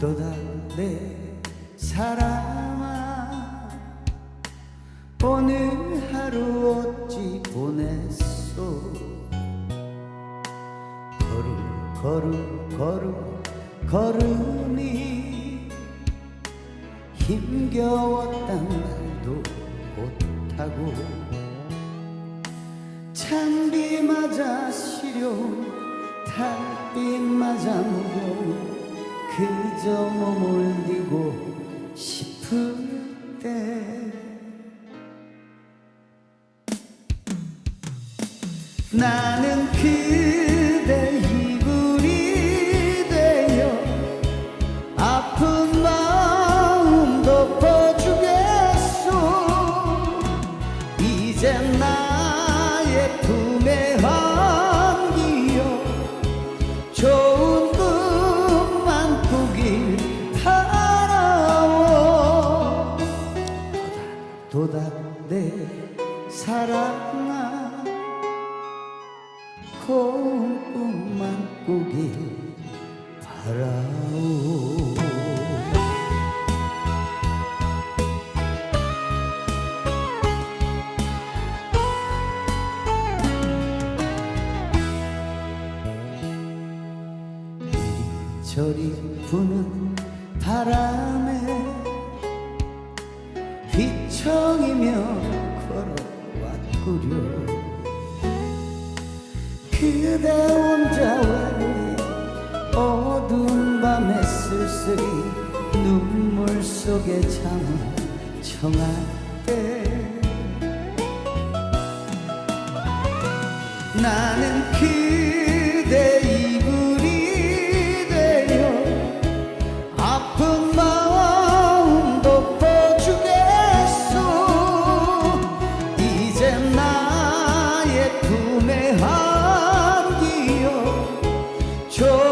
또다 내 사랑아 오늘 하루 어찌 보냈소? 걸음 걸음 걸음 걸음이 힘겨웠단 말도 못하고 찬비 맞아 시려 달빛 맞아 무거워 그저 디고 싶을 때. 나는 그 도다 내 사랑아 꿈만 꾸길 바라오. 이리저리 부는 바람에 휘청이며 걸어왔구려. 그대 혼자 외로이 어두운 밤에 쓸쓸히 눈물 속에 잠을 청할 때. 나는 그 좋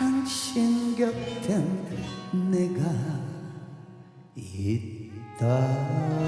당신 곁엔 내가 있다